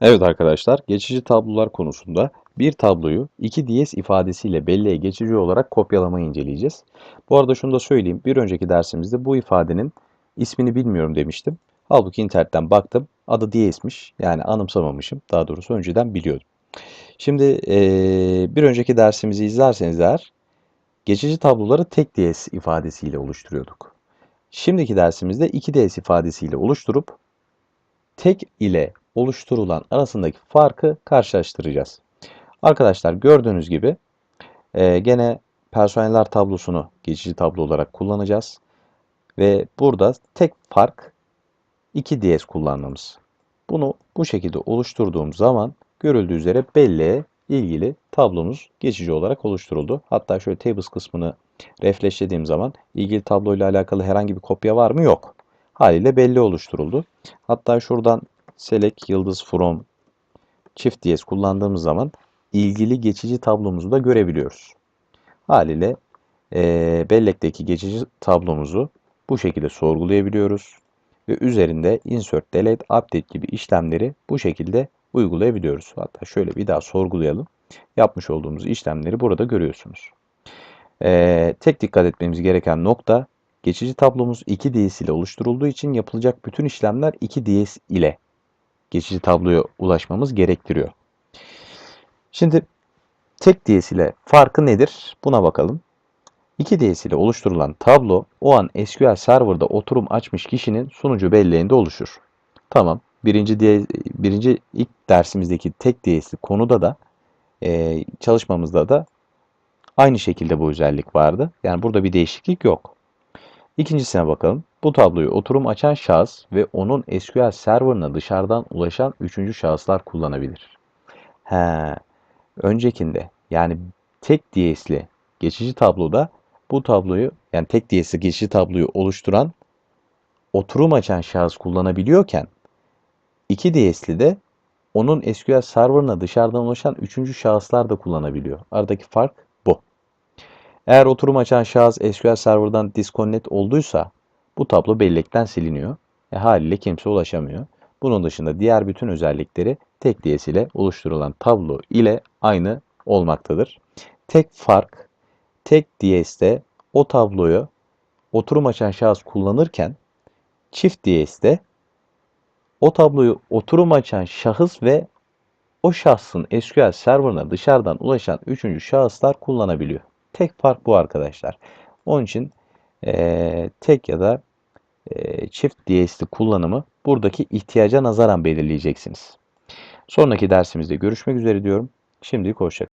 Evet arkadaşlar, geçici tablolar konusunda bir tabloyu iki diyez ifadesiyle belleğe geçici olarak kopyalamayı inceleyeceğiz. Bu arada şunu da söyleyeyim, bir önceki dersimizde bu ifadenin ismini bilmiyorum demiştim. Halbuki internetten baktım, adı diyezmiş, yani anımsamamışım, daha doğrusu önceden biliyordum. Şimdi eee, bir önceki dersimizi izlerseniz eğer, geçici tabloları tek diyez ifadesiyle oluşturuyorduk. Şimdiki dersimizde iki diyez ifadesiyle oluşturup tek ile oluşturulan arasındaki farkı karşılaştıracağız. Arkadaşlar gördüğünüz gibi e, gene personeller tablosunu geçici tablo olarak kullanacağız. Ve burada tek fark 2 diyez kullanmamız. Bunu bu şekilde oluşturduğum zaman görüldüğü üzere belleğe ilgili tablomuz geçici olarak oluşturuldu. Hatta şöyle tables kısmını refleşlediğim zaman ilgili tabloyla alakalı herhangi bir kopya var mı? Yok. Haliyle belli oluşturuldu. Hatta şuradan select yıldız from çift diyez kullandığımız zaman ilgili geçici tablomuzu da görebiliyoruz. Haliyle e, bellekteki geçici tablomuzu bu şekilde sorgulayabiliyoruz ve üzerinde insert, delete, update gibi işlemleri bu şekilde uygulayabiliyoruz. Hatta şöyle bir daha sorgulayalım. Yapmış olduğumuz işlemleri burada görüyorsunuz. Ee, tek dikkat etmemiz gereken nokta geçici tablomuz 2 DS ile oluşturulduğu için yapılacak bütün işlemler 2 DS ile geçici tabloya ulaşmamız gerektiriyor. Şimdi tek DS ile farkı nedir? Buna bakalım. 2 DS ile oluşturulan tablo o an SQL Server'da oturum açmış kişinin sunucu belleğinde oluşur. Tamam. Birinci, birinci ilk dersimizdeki tek DS'li konuda da e, çalışmamızda da aynı şekilde bu özellik vardı. Yani burada bir değişiklik yok. İkincisine bakalım. Bu tabloyu oturum açan şahıs ve onun SQL Server'ına dışarıdan ulaşan üçüncü şahıslar kullanabilir. He, öncekinde yani tek DS'li geçici tabloda bu tabloyu yani tek DS'li geçici tabloyu oluşturan oturum açan şahıs kullanabiliyorken 2 DS'li de onun SQL Server'ına dışarıdan ulaşan üçüncü şahıslar da kullanabiliyor. Aradaki fark. Eğer oturum açan şahıs SQL Server'dan disconnect olduysa bu tablo bellekten siliniyor. E, haliyle kimse ulaşamıyor. Bunun dışında diğer bütün özellikleri tek DS ile oluşturulan tablo ile aynı olmaktadır. Tek fark tek DS'de o tabloyu oturum açan şahıs kullanırken çift DS'de o tabloyu oturum açan şahıs ve o şahsın SQL serverına dışarıdan ulaşan üçüncü şahıslar kullanabiliyor. Tek fark bu arkadaşlar. Onun için e, tek ya da e, çift DS'li kullanımı buradaki ihtiyaca nazaran belirleyeceksiniz. Sonraki dersimizde görüşmek üzere diyorum. Şimdilik hoşçakalın.